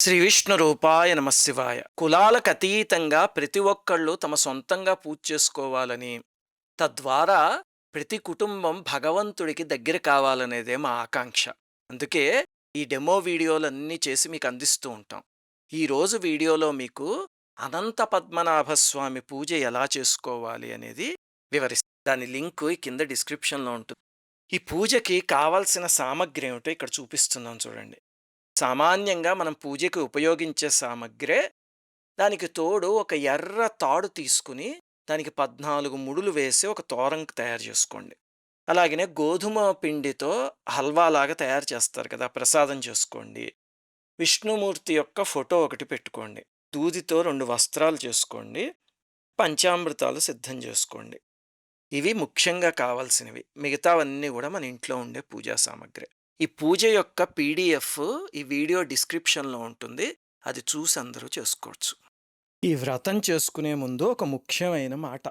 శ్రీ విష్ణు రూపాయ నమశివాయ కులాలకు అతీతంగా ప్రతి ఒక్కళ్ళు తమ సొంతంగా పూజ చేసుకోవాలని తద్వారా ప్రతి కుటుంబం భగవంతుడికి దగ్గర కావాలనేదే మా ఆకాంక్ష. అందుకే ఈ డెమో వీడియోలన్నీ చేసి మీకు అందిస్తూ ఉంటాం. ఈరోజు వీడియోలో మీకు అనంత పద్మనాభస్వామి పూజ ఎలా చేసుకోవాలి అనేది వివరిస్తాం దాని లింక్ ఈ కింద డిస్క్రిప్షన్లో ఉంటుంది. ఈ పూజకి కావాల్సిన సామగ్రి ఏమిటో ఇక్కడ చూపిస్తున్నాం చూడండి. సామాన్యంగా మనం పూజకి ఉపయోగించే సామగ్రే. దానికి తోడు ఒక ఎర్ర తాడు తీసుకుని దానికి పద్నాలుగు ముడులు వేసి ఒక తోరం తయారు చేసుకోండి. అలాగనే గోధుమ పిండితో హల్వాలాగా తయారు చేస్తారు కదా ప్రసాదం చేసుకోండి. విష్ణుమూర్తి యొక్క ఫోటో ఒకటి పెట్టుకోండి. దూదితో రెండు వస్త్రాలు చేసుకోండి. పంచామృతాలు సిద్ధం చేసుకోండి. ఇవి ముఖ్యంగా కావాల్సినవి. మిగతావన్నీ కూడా మన ఇంట్లో ఉండే పూజా సామాగ్రి. ఈ పూజ యొక్క పీడిఎఫ్ ఈ వీడియో డిస్క్రిప్షన్లో ఉంటుంది. అది చూసి అందరూ చేసుకోవచ్చు. ఈ వ్రతం చేసుకునే ముందు ఒక ముఖ్యమైన మాట.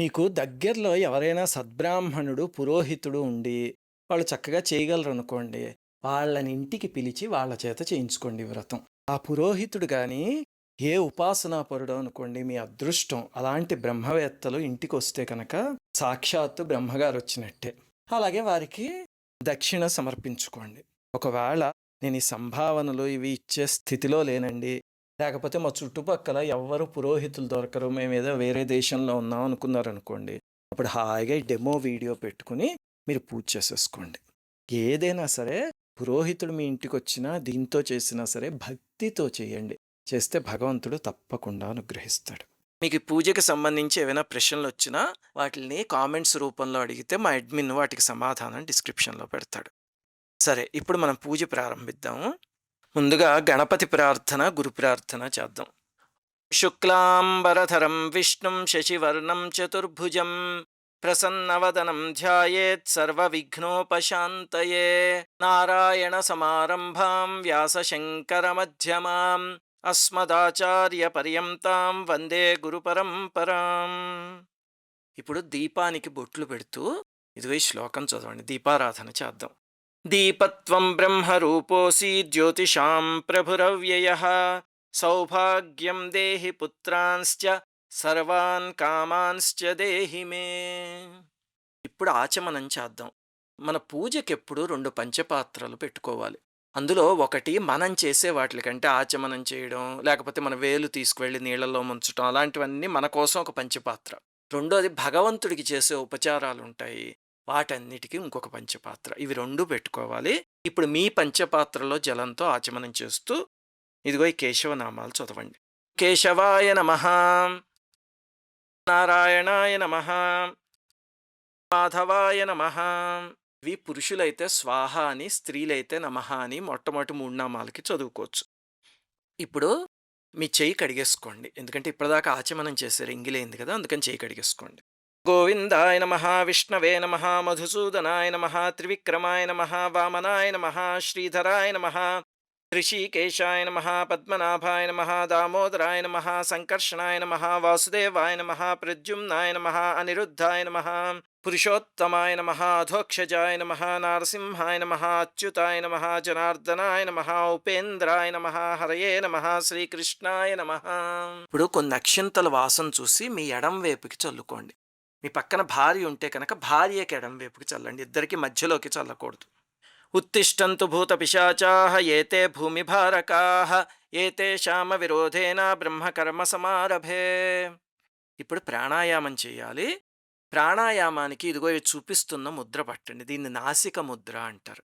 మీకు దగ్గరలో ఎవరైనా సద్బ్రాహ్మణుడు పురోహితుడు ఉండి వాళ్ళు చక్కగా చేయగలరు అనుకోండి వాళ్ళని ఇంటికి పిలిచి వాళ్ళ చేత చేయించుకోండి వ్రతం. ఆ పురోహితుడు కానీ ఏ ఉపాసనాపరుడు అనుకోండి మీ అదృష్టం అలాంటి బ్రహ్మవేత్తలు ఇంటికి వస్తే కనుక సాక్షాత్తు బ్రహ్మగారు వచ్చినట్టే అలాగే వారికి దక్షిణ సమర్పించుకోండి. ఒకవేళ నేను ఈ సంభావనలు ఇవి ఇచ్చే స్థితిలో లేనండి లేకపోతే మా చుట్టుపక్కల ఎవ్వరు పురోహితులు దొరకరు మేము ఏదో వేరే దేశంలో ఉన్నాం అనుకున్నారనుకోండి అప్పుడు హాయిగా డెమో వీడియో పెట్టుకుని మీరు పూజ చేసేసుకోండి. ఏదైనా సరే పురోహితుడు మీ ఇంటికి వచ్చినా దీంతో చేసినా సరే భక్తితో చేయండి. చేస్తే భగవంతుడు తప్పకుండా అనుగ్రహిస్తాడు. మీకు పూజకి సంబంధించి ఏమైనా ప్రశ్నలు వచ్చినా వాటిని కామెంట్స్ రూపంలో అడిగితే మా అడ్మిన్ వాటికి సమాధానం డిస్క్రిప్షన్లో పెడతాడు. సరే ఇప్పుడు మనం పూజ ప్రారంభిద్దాము ముందుగా గణపతి ప్రార్థన గురు ప్రార్థన చేద్దాం. శుక్లాంబరధరం విష్ణుం శశివర్ణం చతుర్భుజం ప్రసన్నవదనం ధ్యాయేత్ సర్వవిఘ్నోపశాంతయే. నారాయణ సమారంభాం వ్యాసశంకరమధ్యమాం అస్మదాచార్యపర్యంతాం వందే గురుపరంపరాం. ఇప్పుడు దీపానికి బొట్లు పెడుతూ ఇదిగో ఈ శ్లోకం చదవండి దీపారాధన చేద్దాం. దీపత్వం బ్రహ్మరూపోసి జ్యోతిషాం ప్రభురవ్యయ సౌభాగ్యం దేహి పుత్రాంశ్చ సర్వాన్ కామాంశ్చ దేహి మే. ఇప్పుడు ఆచమనం చేద్దాం. మన పూజకెప్పుడు రెండు పంచపాత్రలు పెట్టుకోవాలి. అందులో ఒకటి మనం చేసే వాటికంటే ఆచమనం చేయడం లేకపోతే మన వేలు తీసుకువెళ్ళి నీళ్ళల్లో ముంచడం అలాంటివన్నీ మన కోసం ఒక పంచపాత్ర. రెండోది భగవంతుడికి చేసే ఉపచారాలు ఉంటాయి వాటన్నిటికీ ఇంకొక పంచపాత్ర. ఇవి రెండు పెట్టుకోవాలి. ఇప్పుడు మీ పంచపాత్రలో జలంతో ఆచమనం చేస్తూ ఇదిగో ఈ కేశవనామాలు చదవండి. కేశవాయ నమ నారాయణాయ నమ మాధవాయ నమ ఇవి పురుషులైతే స్వాహ అని స్త్రీలైతే నమహ అని మొట్టమొదటి మూడు నామాలకి చదువుకోవచ్చు. ఇప్పుడు మీ చేయి కడిగేసుకోండి. ఎందుకంటే ఇప్పటిదాకా ఆచమనం చేశారు ఎంగిలైంది కదా అందుకని చెయ్యి కడిగేసుకోండి. గోవిందాయ నమ విష్ణవే నమ మధుసూదనాయ నమ త్రివిక్రమాయ నమ వామనాయ నమ శ్రీధరాయ నమ ఋషికేశాయ నమ పద్మనాభాయ నమ దామోదరాయ నమ సంకర్షణాయ నమ వాసుదేవాయ నమ ప్రద్యుమ్నాయ నమ అనిరుద్ధాయ నమ పురుషోత్తమాయ నమ అధోక్షజాయ నమ నారసింహాయ నమ అచ్యుతాయ నమ జనార్దనాయ నమ ఉపేంద్రాయ నమ హరయే నమ శ్రీకృష్ణాయ నమ ఇప్పుడు కొన్ని అక్షింతల వాసన చూసి మీ ఎడం వైపుకి చల్లుకోండి. మీ పక్కన భార్య ఉంటే కనుక భార్యకి ఎడం వైపుకి చల్లండి. ఇద్దరికి మధ్యలోకి చల్లకూడదు. ఉత్తిష్టంతు భూత పిశాచాహ ఏతే భూమిభారకాహ ఏతేషామ విరోధేన బ్రహ్మకర్మ సమారభే. ఇప్పుడు ప్రాణాయామం చేయాలి. ప్రాణాయామానికి ఇదిగో చూపిస్తున్న ముద్ర పట్టండి. దీన్ని నాసిక ముద్ర అంటారు.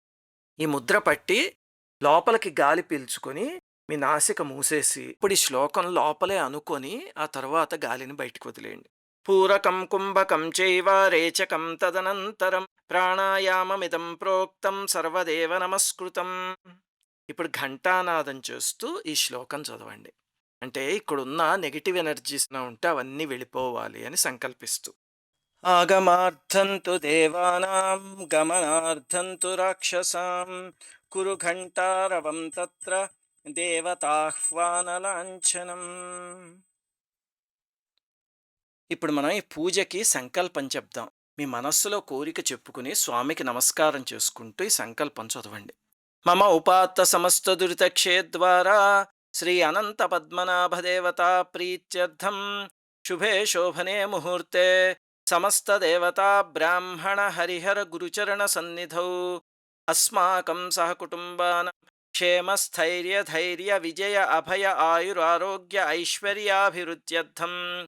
ఈ ముద్ర పట్టి లోపలికి గాలి పీల్చుకొని మీ నాసిక మూసేసి ఇప్పుడు ఈ శ్లోకం లోపలే అనుకొని ఆ తర్వాత గాలిని బయటకు వదిలేయండి. పూరకం కుంభకం చైవ రేచకం తదనంతరం ప్రాణాయామమిదం ప్రోక్తం సర్వదేవ నమస్కృతం ఇప్పుడు ఘంటానాదం చేస్తూ ఈ శ్లోకం చదవండి. అంటే ఇక్కడున్న నెగిటివ్ ఎనర్జీస్ ఉంటే అవన్నీ వెళ్ళిపోవాలి అని సంకల్పిస్తూ. ఆగమార్థంతు దేవానాం గమనార్థంతు రాక్షసాం కురు ఘంటారవం తత్ర దేవతాహ్వానలాంఛనం ఇప్పుడు మనం ఈ పూజకి సంకల్పం చెప్దాం. మీ మనస్సులో కోరిక చెప్పుకుని స్వామికి నమస్కారం చేసుకుంటూ ఈ సంకల్పం చదవండి. మమ ఉపాత్త సమస్త దురితక్షేద్వారా శ్రీ అనంత పద్మనాభదేవతా ప్రీత్యర్థం. శుభే శోభనే ముహూర్తే సమస్త దేవతా బ్రాహ్మణ హరిహర గురుచరణ సన్నిధౌ. అస్మాకం సహకుటుంబాన క్షేమస్థైర్య ధైర్య విజయ అభయ ఆయురారోగ్య ఐశ్వర్యాభివృద్ధ్యర్థం.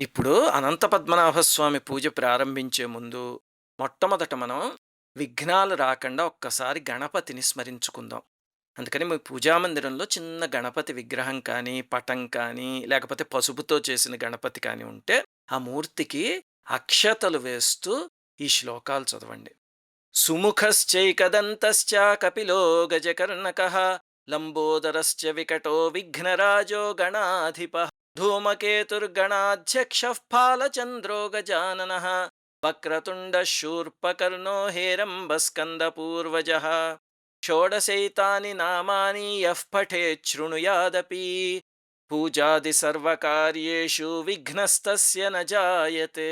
ఇప్పుడు అనంత పద్మనాభస్వామి పూజ ప్రారంభించే ముందు మొట్టమొదట మనం విఘ్నాలు రాకుండా ఒక్కసారి గణపతిని స్మరించుకుందాం. అందుకని మీ పూజామందిరంలో చిన్న గణపతి విగ్రహం కానీ పటం కానీ లేకపోతే పసుపుతో చేసిన గణపతి కానీ ఉంటే ఆ మూర్తికి అక్షతలు వేస్తూ ఈ శ్లోకాలు చదవండి. సుముఖశ్చైకదంతశ్చ కపిలో గజకర్ణక లంబోదరశ్చ వికటో విఘ్నరాజో గణాధిప. ధూమకేతుర్గణాధ్యక్ష ఫాలచంద్రో గజానన వక్రతుండ శూర్పకర్ణో హేరంబస్కందపూర్వజ షోడశైతాని నామాని యః పఠేత్ శృణుయాదపి పూజాది సర్వకార్యేషు విఘ్నస్తస్య న జాయతే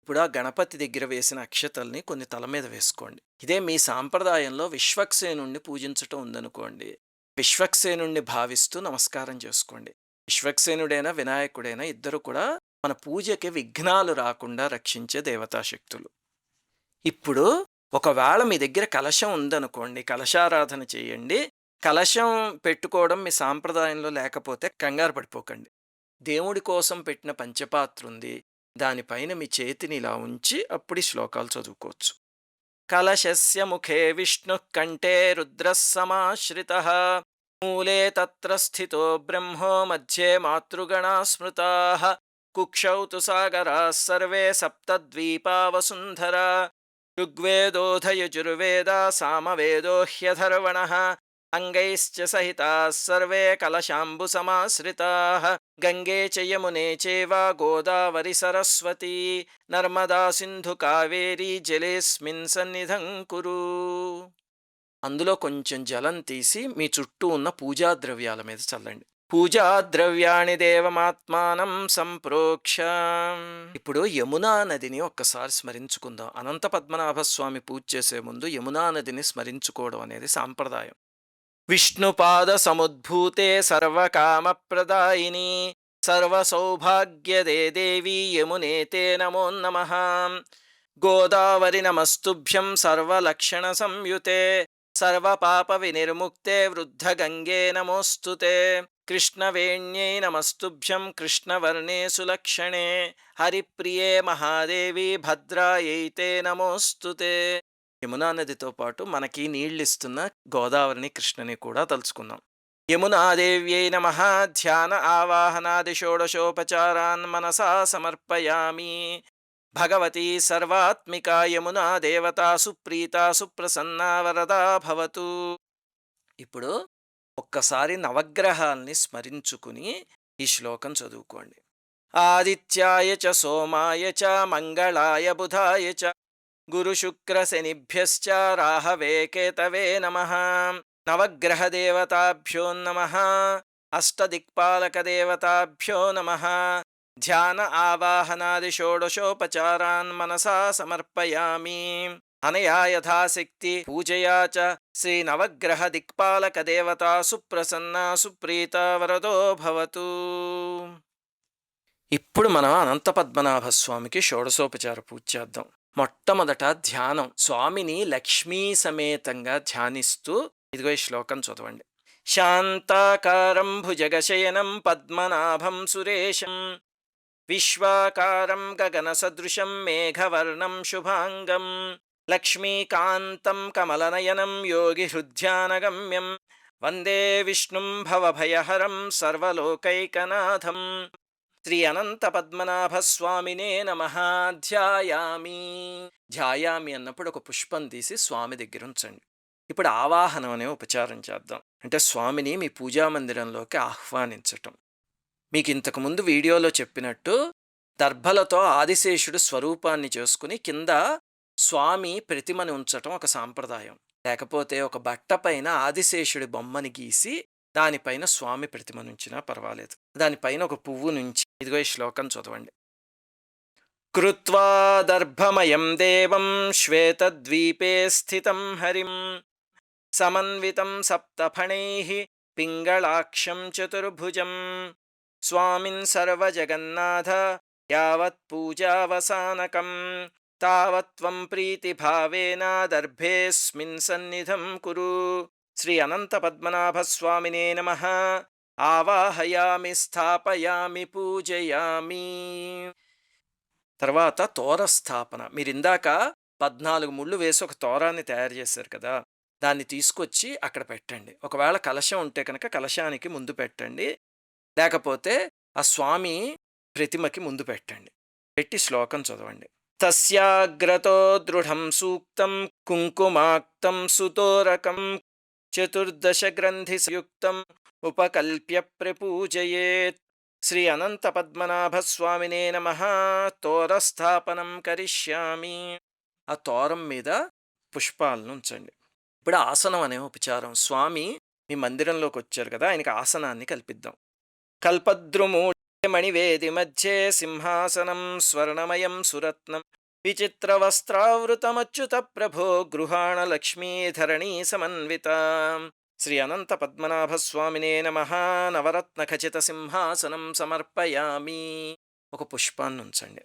ఇప్పుడు ఆ గణపతి దగ్గర వేసిన అక్షతల్ని కొన్ని తల మీద వేసుకోండి. ఇదే మీ సాంప్రదాయంలో విశ్వక్సేనుణ్ణి పూజించటం ఉందనుకోండి. విశ్వక్సేనుణ్ణి భావిస్తూ నమస్కారం చేసుకోండి. విశ్వక్సేనుడైనా వినాయకుడైనా ఇద్దరు కూడా మన పూజకి విఘ్నాలు రాకుండా రక్షించే దేవతాశక్తులు. ఇప్పుడు ఒకవేళ మీ దగ్గర కలశం ఉందనుకోండి కలశారాధన చేయండి. కలశం పెట్టుకోవడం మీ సాంప్రదాయంలో లేకపోతే కంగారు పడిపోకండి. దేవుడి కోసం పెట్టిన పంచపాత్ర ఉంది. దానిపైన మీ చేతిని ఇలా ఉంచి అప్పుడు ఈ శ్లోకాలు చదువుకోవచ్చు. కలశస్య ముఖే విష్ణు కంటే రుద్రసమాశ్రిత మూలే తత్ర స్థితో బ్రహ్మో మధ్యే మాతృగణా స్మృతా కుక్షౌ తు సాగరా సర్వే సప్తద్వీపా వసుంధరా ఋగ్వేదోధయజుర్వేద సామవేదో హ్యధర్వణ అంగైశ్చ సహితా సర్వే కలశాంబు సమాశ్రితా గంగే చ యమునే చేవ గోదావరి సరస్వతి నర్మదా సింధు కావేరీ జలేస్మిన్ సన్నిధం కురు అందులో కొంచెం జలం తీసి మీ చుట్టూ ఉన్న పూజా ద్రవ్యాల మీద చల్లండి. పూజా ద్రవ్యాణి దేవమాత్మానం సంప్రోక్ష. ఇప్పుడు యమునా నదిని ఒక్కసారి స్మరించుకుందాం. అనంత పద్మనాభ స్వామి పూజ చేసే ముందు యమునా నదిని స్మరించుకోవడం అనేది సాంప్రదాయం. విష్ణుపాద సముద్భూతే సర్వకామప్రదాయిని సర్వసౌభాగ్యదే దేవి యమునే తే నమో నమ. గోదావరి నమస్తుభ్యం సర్వలక్షణ సంయుతే సర్వపాప వినిర్ముక్తే వృద్ధగంగే నమోస్తుతే కృష్ణవేణ్యై నమస్తుభ్యం కృష్ణవర్ణే సులక్షణే హరిప్రియే మహాదేవి భద్రాయైతే నమోస్తుతే యమునా నదితో పాటు మనకి నీళ్ళిస్తున్న గోదావరిని కృష్ణని కూడా తలుచుకుందాం. యమునాదేవ్యై నమ ధ్యాన ఆవాహనాది షోడశోపచారాన్ మనసా సమర్పయామి. భగవతి సర్వాత్మికా యమునా దేవతా సుప్రీత సుప్రసన్నా వరదా భవతు. ఇప్పుడు ఒక్కసారి నవగ్రహాల్ని స్మరించుకుని ఈ శ్లోకం చదువుకోండి. ఆదిత్యాయ చ సోమాయ చ మంగళాయ బుధాయ చ గురుశుక్రశనిభ్యశ్చ రాహవే కేతవే నమ. నవగ్రహదేవతాభ్యో నమ. అష్టదిక్పాలకదేవతాభ్యో నమ. ధ్యాన ఆవాహనాది షోడశోపచారాన్ మనసా సమర్పయామి. అనయా యథాశక్తి పూజయా చ శ్రీ నవగ్రహ దిక్పాలక దేవతా సుప్రసన్న సుప్రీత వరదో భవతు. ఇప్పుడు మనం అనంత పద్మనాభ స్వామికి షోడశోపచార పూజ చేద్దాం. మొట్టమొదట ధ్యానం. స్వామిని లక్ష్మీ సమేతంగా ధ్యానిస్తూ ఇదిగో ఈ శ్లోకం చదవండి. శాంతాకారం భుజగశయనం పద్మనాభం సురేశం విశ్వాకారం గగనసదృశం మేఘవర్ణం శుభాంగం లక్ష్మీకాంతం కమలనయనం యోగి హృద్యానగమ్యం వందే విష్ణుం భవభయహరం సర్వలోకైకనాథం శ్రీ అనంత పద్మనాభస్వామినే నమ ధ్యాయామి। ధ్యాయామి అన్నప్పుడు ఒక పుష్పం తీసి స్వామి దగ్గర ఉంచండి. ఇప్పుడు ఆవాహనం అనే ఉపచారం చేద్దాం. అంటే స్వామిని మీ పూజా మందిరంలోకి ఆహ్వానించటం. మీకు ఇంతకుముందు వీడియోలో చెప్పినట్టు దర్భలతో ఆదిశేషుడు స్వరూపాన్ని చేసుకుని కింద స్వామి ప్రతిమని ఉంచటం ఒక సాంప్రదాయం. లేకపోతే ఒక బట్ట పైన ఆదిశేషుడి బొమ్మని గీసి దానిపైన స్వామి ప్రతిమ నుంచినా పర్వాలేదు. దానిపైన ఒక పువ్వు నుంచి ఇదిగో ఈ శ్లోకం చదవండి. కృత్వా దర్భమయం దేవం శ్వేతద్వీపే స్థితం హరిం సమన్వితం సప్తఫణై పింగళాక్షం చతుర్భుజం స్వామిన్ సర్వజగన్నాథ యావత్ పూజావసానకం. తావత్వం ప్రీతిభావేనాదర్భేస్మిన్ సన్నిధం కురు. శ్రీ అనంత పద్మనాభస్వామినే నమ. ఆవాహయామి స్థాపయామి పూజయామి. తర్వాత తోర స్థాపన. మీరు ఇందాక పద్నాలుగు ముళ్ళు వేసి ఒక తోరాన్ని తయారు చేశారు కదా. దాన్ని తీసుకొచ్చి అక్కడ పెట్టండి. ఒకవేళ కలశం ఉంటే కనుక కలశానికి ముందు పెట్టండి. లేకపోతే ఆ స్వామి ప్రతిమకి ముందు పెట్టండి. పెట్టి శ్లోకం చదవండి. తస్యాగ్రతో దృఢం సూక్తం కుంకుమాక్తం సుతోరకం చతుర్దశ గ్రంథియుక్తం ఉపకల్ప్య ప్రపూజయేత్. శ్రీ అనంత పద్మనాభస్వామినే నమ. తోరస్థాపనం కరిష్యామి. ఆ తోరం మీద పుష్పాలను ఉంచండి. ఇప్పుడు ఆసనం అనే ఉపచారం. స్వామి మీ మందిరంలోకి వచ్చారు కదా ఆయనకి ఆసనాన్ని కల్పిద్దాం. కల్పద్రుమూమణివేది మధ్యే సింహాసనం స్వర్ణమయం సురత్నం. విచిత్ర వస్త్రావృతమచ్యుత ప్రభో గృహాణ లక్ష్మీధరణీ సమన్విత. శ్రీ అనంత పద్మనాభస్వామినే నమ. నవరత్న ఖచిత సింహాసనం సమర్పయామి. ఒక పుష్పాన్ని ఉంచండి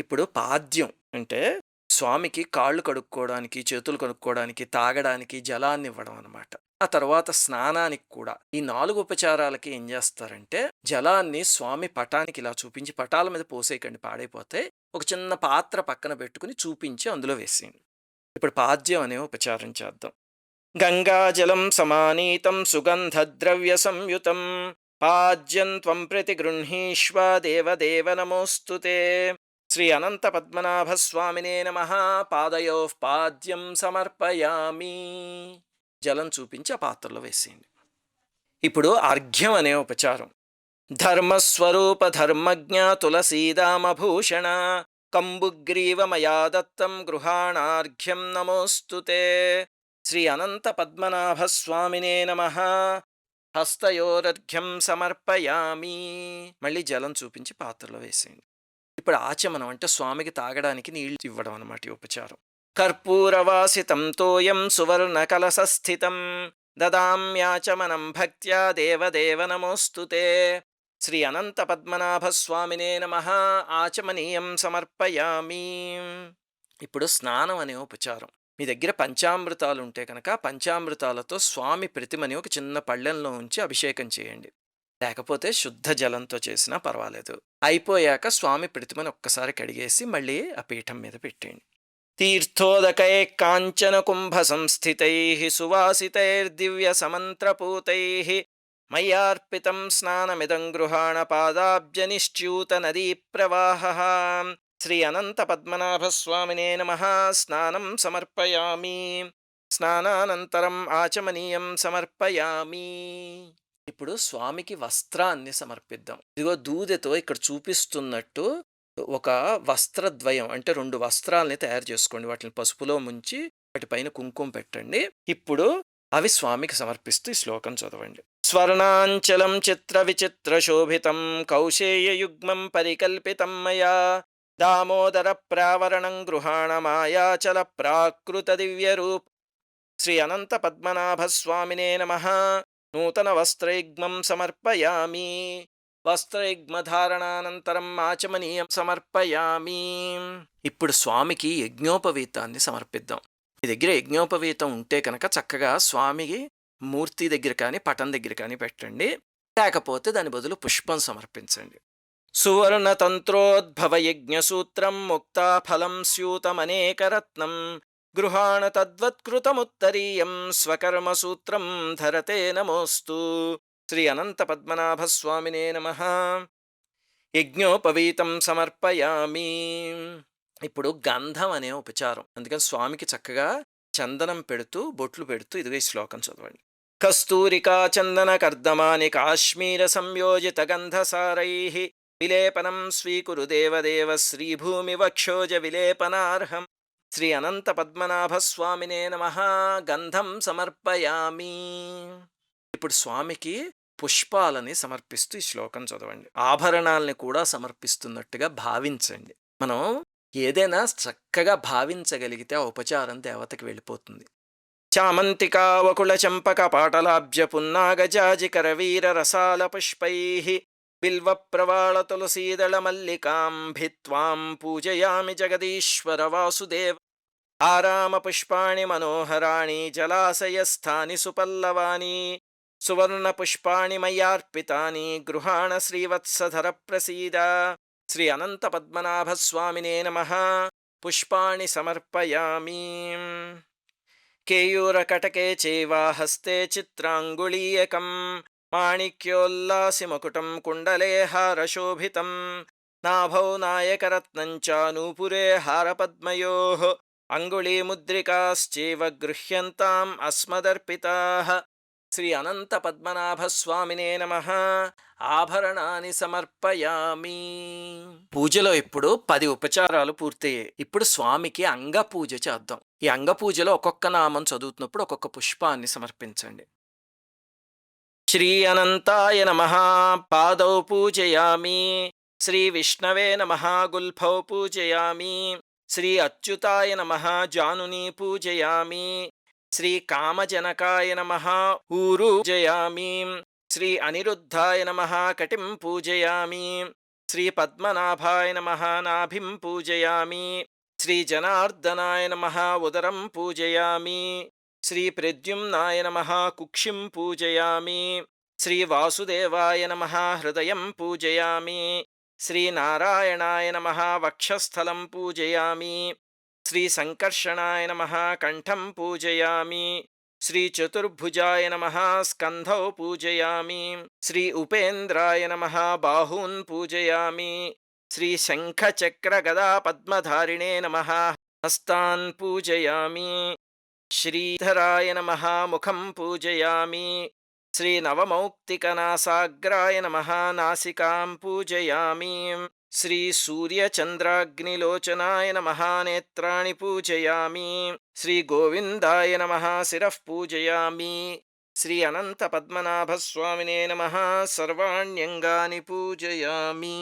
ఇప్పుడు పాద్యం అంటే స్వామికి కాళ్ళు కడుక్కోవడానికి చేతులు కడుక్కోవడానికి తాగడానికి జలాన్ని ఇవ్వడం అనమాట ఆ తర్వాత స్నానానికి కూడా. ఈ నాలుగు ఉపచారాలకి ఏం చేస్తారంటే జలాన్ని స్వామి పటానికి ఇలా చూపించి పటాల మీద పోసేయకండి పాడైపోతే ఒక చిన్న పాత్ర పక్కన పెట్టుకుని చూపించి అందులో వేసేయండి. ఇప్పుడు పాద్యం అనే ఉపచారం చేద్దాం. గంగాజలం సమానీతం సుగంధద్రవ్య సంయుతం. పాద్యం త్వం ప్రతి గృహీష్వ దేవదేవ నమోస్తుతే. శ్రీ అనంత పద్మనాభస్వామినే నమ. పాదయో పాద్యం సమర్పయామి. జలం చూపించి ఆ పాత్రలో వేసేయండి. ఇప్పుడు అర్ఘ్యం అనే ఉపచారం. ధర్మస్వరూప ధర్మజ్ఞ తులసీదామభూషణ కంబుగ్రీవమయా దత్తం గృహాణార్ఘ్యం నమోస్తుతే శ్రీ అనంత పద్మనాభస్వామినే నమ. హస్తయోరర్ఘ్యం సమర్పయామి. మళ్ళీ జలం చూపించి పాత్రలో వేసేయండి. ఇప్పుడు ఆచమనం అంటే స్వామికి తాగడానికి నీళ్ళు ఇవ్వడం అనమాట ఉపచారం. కర్పూరవాసితం తోయం సువర్ణకలసస్థితం దదామ్యాచమనం భక్త్యా దేవదేవ నమోస్తుతే శ్రీ అనంత పద్మనాభస్వామినే నమ ఆచమనీయం సమర్పయామి ఇప్పుడు స్నానం అనే ఉపచారం. మీ దగ్గర పంచామృతాలు ఉంటే కనుక పంచామృతాలతో స్వామి ప్రతిమని ఒక చిన్న పళ్ళెంలో ఉంచి అభిషేకం చేయండి. లేకపోతే శుద్ధ జలంతో చేసినా పర్వాలేదు. అయిపోయాక స్వామి ప్రతిమను ఒక్కసారి కడిగేసి మళ్ళీ ఆ పీఠం మీద పెట్టేయండి. తీర్థోదకై కాంచన కుంభ సంస్థితై సువాసితైర్దివ్య సమంత్రపూతై మయ్యార్పితం స్నానమిదం గృహాణ పాదాబ్జనిశ్చ్యూత నదీ ప్రవాహ శ్రీ అనంత పద్మనాభస్వామినే నమ స్నానం సమర్పయామి స్నానానంతరం ఆచమనీయం సమర్పయామి ఇప్పుడు స్వామికి వస్త్రాన్ని సమర్పిద్దాం. ఇదిగో దూదెతో ఇక్కడ చూపిస్తున్నట్టు ఒక వస్త్రద్వయం అంటే రెండు వస్త్రాలని తయారు చేసుకోండి. వాటిని పసుపులో ముంచి వాటిపైన కుంకుమ పెట్టండి. ఇప్పుడు అవి స్వామికి సమర్పిస్తూ ఈ శ్లోకం చదవండి. స్వర్ణాంచలం చిత్ర విచిత్ర శోభితం కౌశేయ యుగ్మం పరికల్పితం మయా దామోదర ప్రావరణం గృహాణమాయాచల ప్రాకృత దివ్యరూప్ శ్రీ అనంత పద్మనాభస్వామినే నమ. నూతన వస్త్రైగ్మం సమర్పయామి. వస్త్రైగ్మధారణానంతరం ఆచమనీయం సమర్పయామి. ఇప్పుడు స్వామికి యజ్ఞోపవీతాన్ని సమర్పిద్దాం. మీ దగ్గర యజ్ఞోపవీతం ఉంటే కనుక చక్కగా స్వామికి మూర్తి దగ్గర కానీ పటం దగ్గర కానీ పెట్టండి. లేకపోతే దాని బదులు పుష్పం సమర్పించండి. సువర్ణతంత్రోద్భవయజ్ఞసూత్రం ముక్తా యజ్ఞసూత్రం ముక్తాఫలం స్యూతమనేకరత్నం. గృహాణ తద్వత్కృతముత్తరీయం స్వకర్మసూత్రం ధరతే నమోస్తు. శ్రీ అనంత పద్మనాభస్వామినే నమ. యజ్ఞోపవీతం సమర్పయామి. ఇప్పుడు గంధం అనే ఉపచారం. అందుకని స్వామికి చక్కగా చందనం పెడుతూ బొట్లు పెడుతూ ఇదిగో ఈ శ్లోకం చదవండి. కస్తూరికా చందన కర్దమాని కాశ్మీర సంయోజిత గంధసారై విలేపనం స్వీకురు దేవదేవ శ్రీభూమి వక్షోజ విలేపనార్హం. శ్రీ అనంత పద్మనాభస్వామినే నమ. గంధం సమర్పయామి. ఇప్పుడు స్వామికి పుష్పాలని సమర్పిస్తూ ఈ శ్లోకం చదవండి. ఆభరణాలని కూడా సమర్పిస్తున్నట్టుగా భావించండి. మనం ఏదైనా చక్కగా భావించగలిగితే ఆ ఉపచారం దేవతకి వెళ్ళిపోతుంది. చామంతికా వకుళ చంపక పాటలాబ్జ పున్నాగజాజికర వీర రసాల పుష్పై బిల్వ ప్రవాళ తులసీదళ మల్లికాంభిత్వాం పూజయామి జగదీశ్వర వాసుదేవ ఆరామ పుష్పాణి మనోహరాణి జలాశయస్థాని సుపల్లవాని సువర్ణపుష్పాణి మయ్యార్పితాని గృహాణ శ్రీవత్సధర ప్రసీద శ్రీ అనంత పద్మనాభ నమ పుష్పాణి సమర్పయామి కేయూరకటకే చైవా హస్తే చిత్రాంగుళీయకం మాణిక్యోల్లాసిమకుటం కుండలే హారశోభితం నాభౌ నాయకరత్నం చానూపురే హారపద్మయో అంగుళీముద్రికాశ్చైవ గృహ్యంతాం అస్మదర్పితా శ్రీ అనంత పద్మనాభస్వామినే నమ. ఆభరణాన్ని సమర్పయామి. పూజలో ఇప్పుడు పది ఉపచారాలు పూర్తయ్యాయి. ఇప్పుడు స్వామికి అంగ పూజ చేద్దాం. ఈ అంగ పూజలో ఒక్కొక్క నామం చదువుతున్నప్పుడు ఒక్కొక్క పుష్పాన్ని సమర్పించండి. శ్రీ అనంతాయ నమ. పాదౌ పూజయామి. శ్రీ విష్ణవే నమ. గుల్ఫౌ పూజయామి. శ్రీ అచ్యుతాయ నమ. జానుని పూజయామి. శ్రీ కామజనకాయ నమ ఊరు జయామి శ్రీ అనిరుద్ధాయ నమ కటిం పూజయామి. శ్రీ పద్మనాభాయ నమ నాభిం పూజయామి. శ్రీ జనార్దనాయ నమ ఉదరం పూజయామి. శ్రీ ప్రద్యుమ్నాయ నమ కుక్షిం పూజయామి. శ్రీ వాసుదేవాయ నమ హృదయం పూజయామి. శ్రీ నారాయణాయ నమ వక్షస్థలం పూజయామి. శ్రీ సంకర్షణాయ నమ కంఠం పూజయామి. శ్రీ చతుర్భుజాయ నమ స్కంధౌ పూజయామి. శ్రీ ఉపేంద్రాయ నమ బాహూన్ పూజయామి. శ్రీ శంఖచక్రగదా పద్మధారిణే నమ హస్తాన్ పూజయామి. శ్రీధరాయ నమ ముఖం పూజయామి. శ్రీ నవమౌక్తికనాసాగ్రాయ నమ నాసికాం పూజయామి. శ్రీ సూర్యచంద్రాగ్నిలోచనాయ నమ నేత్రాణి పూజయామి. శ్రీ గోవిందాయ నమ శిరః పూజయామి. శ్రీ అనంత పద్మనాభస్వామినే నమ సర్వాణ్యంగాని పూజయామి.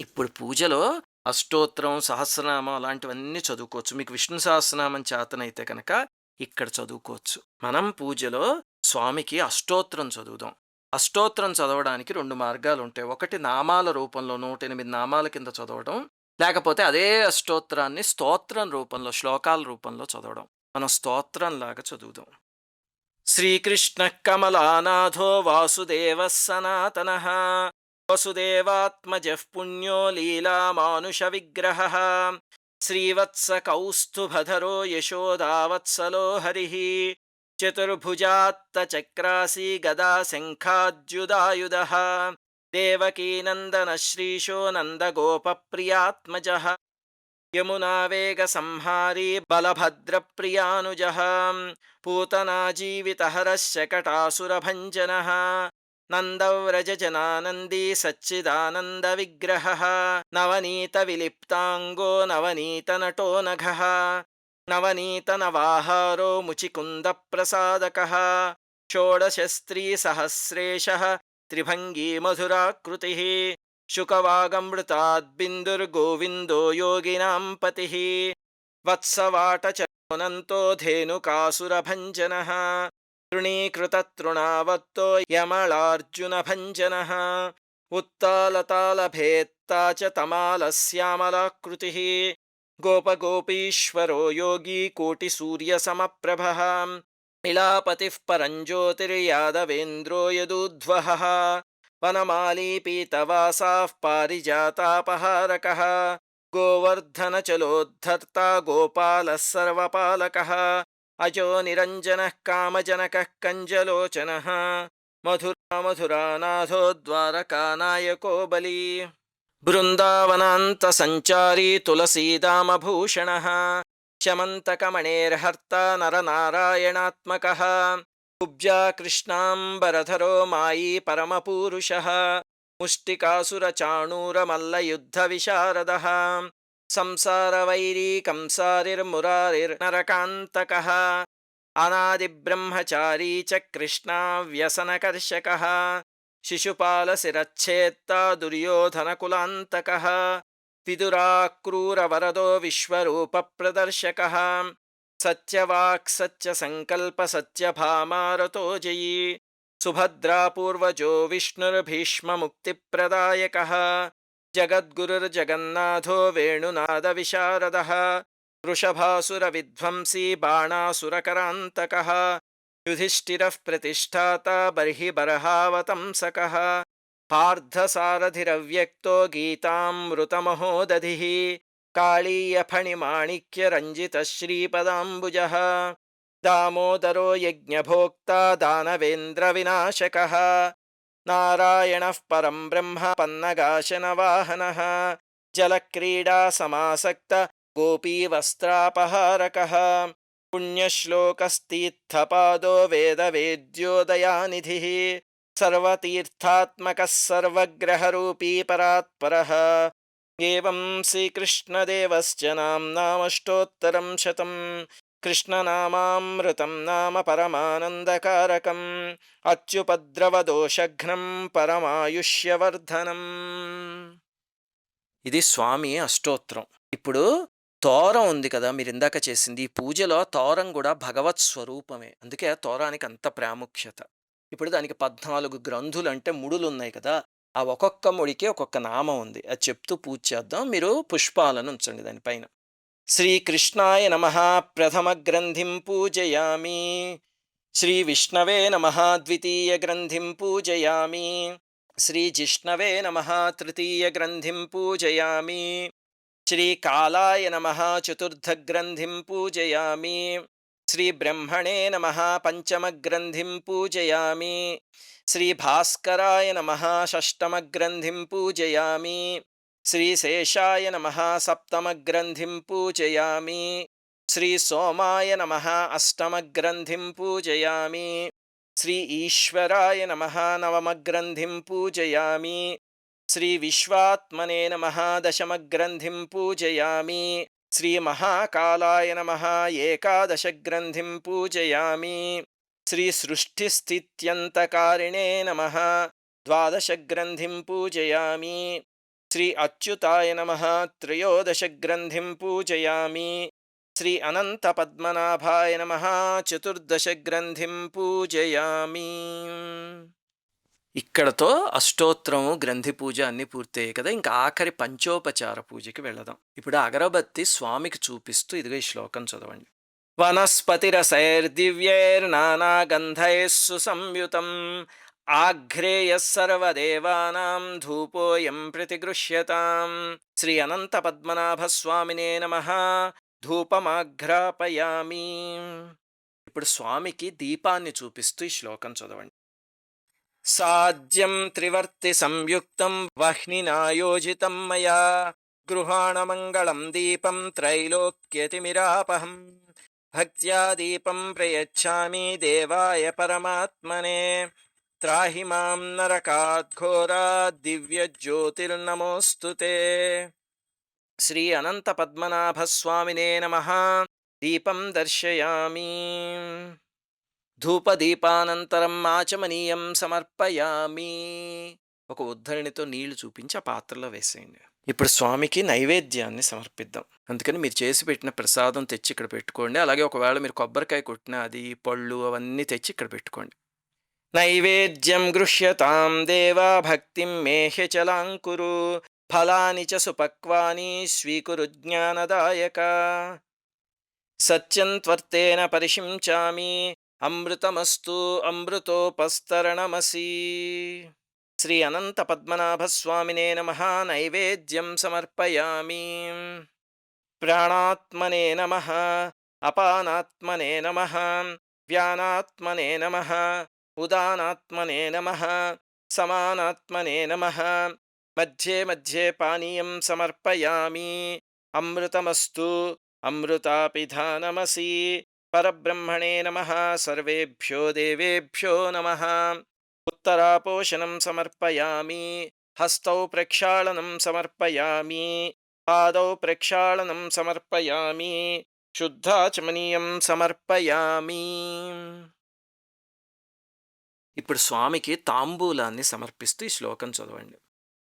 ఇప్పుడు పూజలో అష్టోత్తరం సహస్రనామం అలాంటివన్నీ చదువుకోవచ్చు. మీకు విష్ణు సహస్రనామం చేతనైతే కనుక ఇక్కడ చదువుకోవచ్చు. మనం పూజలో స్వామికి అష్టోత్తరం చదువుదాం. అష్టోత్తరం చదవడానికి రెండు మార్గాలు ఉంటాయి ఒకటి నామాల రూపంలో నూట ఎనిమిది నామాల కింద చదవడం లేకపోతే అదే అష్టోత్తరాన్ని స్తోత్రం రూపంలో శ్లోకాల రూపంలో చదవడం. మనం స్తోత్రంలాగా చదువుదాం. శ్రీకృష్ణ కమలానాథో వాసుదేవ సనాతన వసుదేవాత్మజ పుణ్యో లీలామానుష విగ్రహ శ్రీవత్స కౌస్తుభధరో యశోదావత్సలో హరి చతుర్భుజాత్తచక్రాసీ గదా శంఖాద్యుదాయుధ దేవకీనందన శ్రీశో నందగోపప్రియాత్మజ యమునావేగ సంహారీ బలభద్రప్రియానుజ పూతనాజీవితహర శకటాసురభంజన నందవ్రజనానందీ సచ్చిదానంద విగ్రహ నవనీత విలిప్తాంగో నవనీత నటో నఘ నవనీత నవాహారో ముచికుంద ప్రసాదక షోడశస్త్రీ సహస్రేష త్రిభంగీ మధురాకృతి శుకవాగమృతాద్బిందుర్గోవిందో యోగినాం పతి వత్సవాటచనంతో ధేనుకాసురభంజన తృణీకృతతృణావత్తో యమళార్జునభంజన ఉత్తాలతాళభేత్తా చ తమాలశ్యామలాకృతి गोपगोपीश्वरो योगी कोटिसूर्यसमप्रभः। इलापतिः परम् ज्योतिर्यादवेन्द्रो यदूध्वहः। वनमाली पीतवासाः पारिजातापहारकः। गोवर्धनचलोद्धर्ता गोपालः सर्वपालकः। अजो निरञ्जनः कामजनकः कञ्जलोचनः। मधुरा मधुरानाथो द्वारकानायको बली। సంచారీ తులసీదామభూషణ శమంతకమణేర్హర్త నరనారాయణాత్మక కుబ్జా కృష్ణాంబరధరో మాయీ పరమపూరుషः ముష్టికాసురచాణూరమల్లయుద్ధవిశారదः సంసారవైరీ కంసారిర్మురారిర్నరకాంతక అనాదిబ్రహ్మచారీ చ కృష్ణావ్యసనకర్షక शिशुपालसिरच्छेत्ता दुर्योधनकुलान्तकः पितुराक्रूरवरदो विश्वरूपप्रदर्शकः। सत्यवाक्सत्यसङ्कल्पसत्यभामारतो जयी। सुभद्रापूर्वजो विष्णुर्भीष्ममुक्तिप्रदायकः। जगद्गुरुर्जगन्नाथो वेणुनादविशारदः। वृषभासुरविध्वंसी बाणासुरकरान्तकः। युधिष्ठिरः प्रतिष्ठाता बर्हि बर्हावतंसकः पार्थसारथिरव्यक्तो गीतामृतमहो दधिः काळीयफणिमाणिक्यरञ्जितश्रीपदाम्बुजः दामोदरो यज्ञभोक्ता दानवेन्द्रविनाशकः नारायणः परं ब्रह्म पन्नगाशनवाहनः जलक्रीडासमासक्त गोपीवस्त्रापहारकः పుణ్యశ్లోకస్తీర్థపాదో వేదవేద్యోదయానిధి సర్వతీర్థాత్మకः సర్వగ్రహరూపీ పరాత్పరः ఏం శ్రీకృష్ణదేవశ్చ నామ్నామష్టోత్తరం శతం కృష్ణనామామృతం నామ పరమానందకారకం అత్యుపద్రవదోషఘ్నం పరమాయుష్యవర్ధనం ఇది స్వామి అష్టోత్రం ఇప్పుడు తోరం ఉంది కదా మీరు ఇందాక చేసింది. ఈ పూజలో తోరం కూడా భగవత్ స్వరూపమే. అందుకే ఆ తోరానికి అంత ప్రాముఖ్యత. ఇప్పుడు దానికి పద్నాలుగు గ్రంథులు అంటే ముడులు ఉన్నాయి కదా. ఆ ఒక్కొక్క ముడికి ఒక్కొక్క నామం ఉంది. అది చెప్తూ పూజ చేద్దాం. మీరు పుష్పాలను ఉంచండి దానిపైన శ్రీకృష్ణాయ నమ. ప్రథమ గ్రంథిం పూజయామి. శ్రీ విష్ణవే నమ. ద్వితీయ గ్రంథిం పూజయామి. శ్రీ జిష్ణవే నమ. తృతీయ గ్రంథిం పూజయామి. శ్రీకాళాయ నమ చతుర్థగ్రంథిం పూజయామి శ్రీబ్రహ్మణే నమ పంచమగ్రంథిం పూజయామి శ్రీభాస్కరాయ నమ షష్టమగ్రంథిం పూజయామి శ్రీశేషాయ నమ సప్తమగ్రంథిం పూజయామి శ్రీ సోమాయ నమ అష్టమగ్రంథిం పూజయామి శ్రీ ఈశ్వరాయ నమ నవమగ్రంథిం పూజయామి శ్రీ విశ్వాత్మనే నమ దశమగ్రంథిం పూజయామి. శ్రీ మహాకాలాయ నమ ఏకాదశగ్రంథిం పూజయామి. శ్రీ సృష్టిస్థిత్యంతకారిణే నమ ద్వాదశగ్రంథిం పూజయామి. శ్రీ అచ్యుతాయ నమ త్రయోదశగ్రంథిం పూజయామి. శ్రీ అనంత పద్మనాభాయ నమ చతుర్దశ గ్రంథిం పూజయామి. ఇక్కడతో అష్టోత్తరము గ్రంథి పూజ అన్ని పూర్తయ్యాయి కదా. ఇంకా ఆఖరి పంచోపచార పూజకి వెళదాం ఇప్పుడు అగరబత్తి స్వామికి చూపిస్తూ ఇదిగో ఈ శ్లోకం చదవండి. వనస్పతిరసైర్దివ్యైర్నానాగంధైస్సు సంయుతం ఆఘ్రేయసర్వదేవానాం ధూపోయం ప్రతిగృహ్యతాం. శ్రీ అనంత పద్మనాభ స్వామినే నమ ధూపమాఘ్రాపయామి. ఇప్పుడు స్వామికి దీపాన్ని చూపిస్తూ ఈ శ్లోకం చదవండి. సాధ్యం త్రివర్తి సంయుక్తం వహ్నినాయోజితం మయా గృహాణమంగళం దీపం త్రైలోక్యతిమిరాపహం భక్త్యా దీపం ప్రయచ్చామి దేవాయ పరమాత్మనే త్రాహి మాం నరకాద్ఘోరా దివ్యజ్యోతిర్నమోऽस्तु ते। శ్రీ అనంత పద్మనాభస్వామినే నమ దీపం దర్శయామి ధూపదీపానంతరం ఆచమనీయం సమర్పయామి. ఒక ఉద్ధరణితో నీళ్ళు చూపించి ఆ పాత్రలో వేసేయండి. ఇప్పుడు స్వామికి నైవేద్యాన్ని సమర్పిద్దాం. అందుకని మీరు చేసి పెట్టిన ప్రసాదం తెచ్చి ఇక్కడ పెట్టుకోండి. అలాగే ఒకవేళ మీరు కొబ్బరికాయ కొట్టిన అది పళ్ళు అవన్నీ తెచ్చి ఇక్కడ పెట్టుకోండి. నైవేద్యం గృహ్యతాం దేవా భక్తిం మేహ్యచలాంకురు ఫలాని చ సుపక్వాని స్వీకురు జ్ఞానదాయక. సత్యం త్వర్తేన పరిశించామి. అమృతమస్తు అమృతోపస్తరణమసి. శ్రీ అనంత పద్మనాభస్వామినే నమ నైవేద్యం సమర్పయామి. ప్రాణాత్మనే నమ అపానాత్మనే నమ వ్యానాత్మనే నమ ఉదానాత్మనే నమ సమానాత్మనే నమ మధ్యే మధ్యే పానీయం సమర్పయామి. అమృతమస్తు అమృతాపిధానమసి. పరబ్రహ్మణే నమ సర్వేభ్యో దేవేభ్యో నమ. ఉత్తరాపోషణం సమర్పయామి హస్త ప్రక్షాళనం సమర్పయామి పాదౌ ప్రక్షాళనం సమర్పయామి శుద్ధాచమనీయం సమర్పయామి. ఇప్పుడు స్వామికి తాంబూలాన్ని సమర్పిస్తూ ఈ శ్లోకం చదవండి.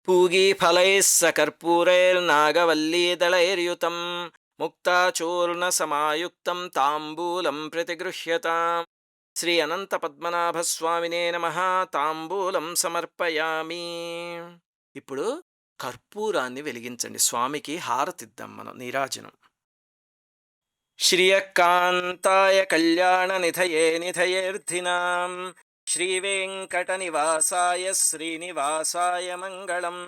పూగీ ఫలైస్స కర్పూరైర్నాగవల్లీదళైర్యుతం ముక్తాచూర్ణసమాయుక్తం తాంబూలం ప్రతిగృహ్యతాం శ్రీ అనంత పద్మనాభస్వామినే నమ తాంబూలం సమర్పయామి. ఇప్పుడు కర్పూరాన్ని వెలిగించండి. స్వామికి హారతిద్దాం మనం నీరాజనం. శ్రియకాంతాయ కళ్యాణ నిధయే నిధయేర్థినాం శ్రీవేంకటనివాసాయ శ్రీనివాసాయ మంగళం.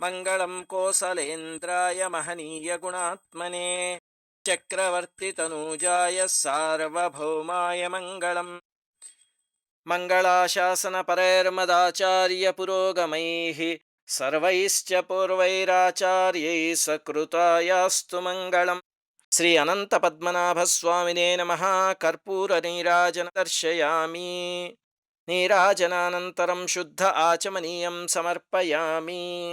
మంగళం కోసలేంద్రాయ మహనీయ గుణాత్మనే. చక్రవర్తితనూజాయ సార్వభౌమాయ మంగళం. మంగళాశాసనపరైర్మదాచార్య పురోగమై సర్వైశ్చ పూర్వైరాచార్యై సకృతాయాస్తు మంగళం. శ్రీ అనంత పద్మనాభస్వామినే నమ. కర్పూర నీరాజన దర్శయామి. నీరాజనానంతరం శుద్ధ ఆచమనీయం సమర్పయామి.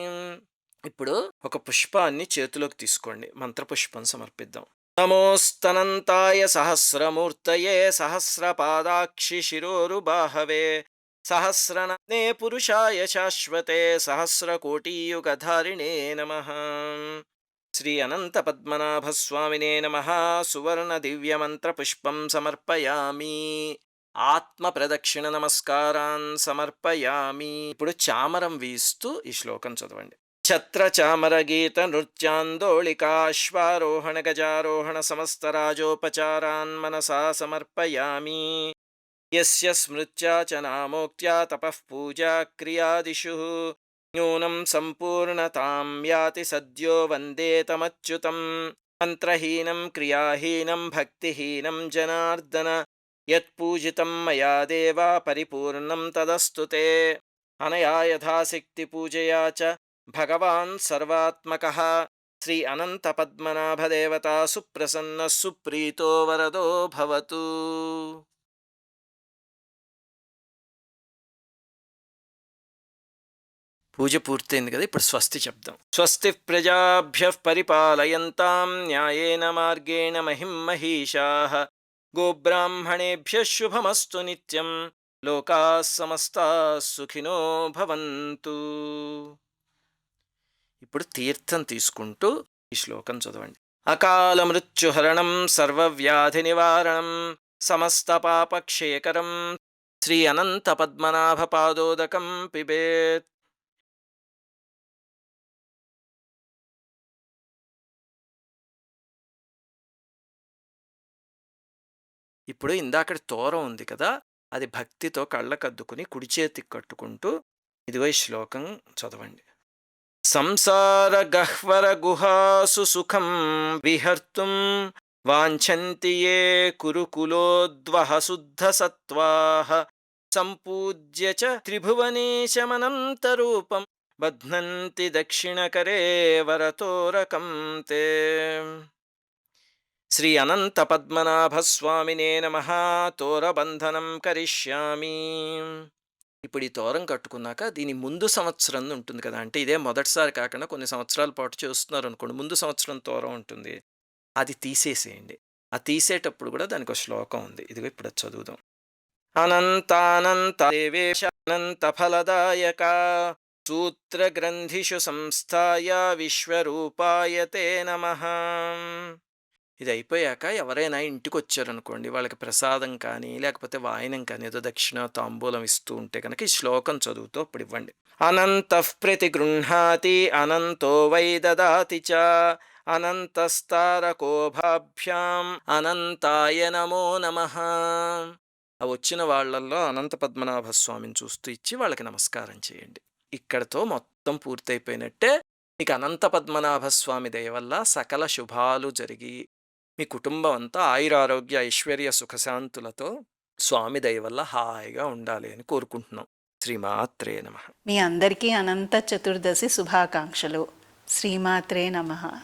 ఇప్పుడు ఒక పుష్పాన్ని చేతిలోకి తీసుకోండి. మంత్రపుష్పం సమర్పిద్దాం. నమోస్తనంతాయ సహస్రమూర్తయే సహస్రపాదాక్షి శిరోరుబాహవే. సహస్రనే పురుషాయ శాశ్వతే సహస్రకోటీయుగధారిణే నమ. శ్రీ అనంత పద్మనాభస్వామినే నమ. సువర్ణ దివ్యమంత్రపుష్పం సమర్పయామి. ఆత్మ ప్రదక్షిణ నమస్కారాన్ సమర్పయామి. ఇప్పుడు చామరం వీస్తూ ఈ శ్లోకం చదవండి. ఛత్ర చామర గీత నృత్యాందోళికాశ్వారోహణ గజారోహణ సమస్త రాజోపచారాన్ మనసా సమర్పయామి. యస్య స్మృత్యా చ నామోక్త్యా తపః పూజా క్రియాదిషు. న్యూనం సంపూర్ణతాం యాతి సద్యో వందే తమచ్యుతం. మంత్రహీనం క్రియాహీనం భక్తిహీనం జనార్దన. యత్పూజితం మయా దేవా పరిపూర్ణం తదస్తు తే. అనయా యథాశక్తి పూజయా చ భగవాన్ సర్వాత్మక. శ్రీ అనంత పద్మనాభదేవత సుప్రసన్న సుప్రీతో వరదో భవతు. పూజ పూర్తయింది కదా ఇప్పుడు స్వస్తి చెప్దాం. స్వస్తి ప్రజాభ్య పరిపాలయంతాం న్యాయేన మార్గేణ మహిం మహిషా. గోబ్రాహ్మణేభ్య శుభమస్తు నిత్యం లోకా సమస్తా సుఖినో భవంతు ఇప్పుడు తీర్థం తీసుకుంటూ ఈ శ్లోకం చదవండి. అకాల మృత్యుహరణం సర్వవ్యాధి నివారణం సమస్త పాపక్షేకరం శ్రీ అనంత పద్మనాభ పాదోదకం పిబేత్। ఇప్పుడు ఇందాకటి తోర ఉంది కదా అది భక్తితో కళ్ళకద్దుకుని కుడి చేతికి కట్టుకుంటూ ఇదిగో ఈ శ్లోకం చదవండి. సంసార గహ్వర గుహాసు సుఖం విహర్తుం వాంఛంతి ఏ కురుకులోద్వహ శుద్ధ సత్వాహ సంపూజ్య చ త్రిభువనేశమనంతరూపం బధ్నంతి దక్షిణకరే వరతోరకం తే శ్రీ అనంత పద్మనాభస్వామినే నమ. తోరబంధనం కరిష్యామి. ఇప్పుడు ఈ తోరం కట్టుకున్నాక దీని ముందు సంవత్సరం ఉంటుంది కదా. అంటే ఇదే మొదటిసారి కాకుండా కొన్ని సంవత్సరాల పాటు చేస్తున్నారు అనుకోండి. ముందు సంవత్సరం తోరం ఉంటుంది. అది తీసేసేయండి. ఆ తీసేటప్పుడు కూడా దానికి ఒక శ్లోకం ఉంది. ఇదిగో ఇప్పుడు చదువుదాం. అనంతానంత దేవేశ అనంత ఫలదాయక సూత్ర గ్రంథిషు సంస్థాయ విశ్వరూపాయ తే ఇది అయిపోయాక ఎవరైనా ఇంటికి వచ్చారనుకోండి వాళ్ళకి ప్రసాదం కానీ లేకపోతే వాయనం కానీ ఏదో దక్షిణ తాంబూలం ఇస్తూ ఉంటే కనుక ఈ శ్లోకం చదువుతూ అప్పుడు ఇవ్వండి. అనంత ప్రతి గృహాతి అనంతో వై దదాతి చ అనంతస్తారకోభాభ్యాం అనంతాయ నమో నమ. ఆ వచ్చిన వాళ్ళల్లో అనంత పద్మనాభ స్వామిని చూస్తూ ఇచ్చి వాళ్ళకి నమస్కారం చేయండి. ఇక్కడతో మొత్తం పూర్తయిపోయినట్టే మీకు అనంత పద్మనాభ స్వామి దయ వల్ల సకల శుభాలు జరిగి మీ కుటుంబం అంతా ఆయురారోగ్య ఐశ్వర్య సుఖశాంతులతో స్వామి దయ వల్ల హాయిగా ఉండాలి అని కోరుకుంటున్నాం. శ్రీమాత్రే నమ. మీ అందరికీ అనంత చతుర్దశి శుభాకాంక్షలు. శ్రీమాత్రే నమః.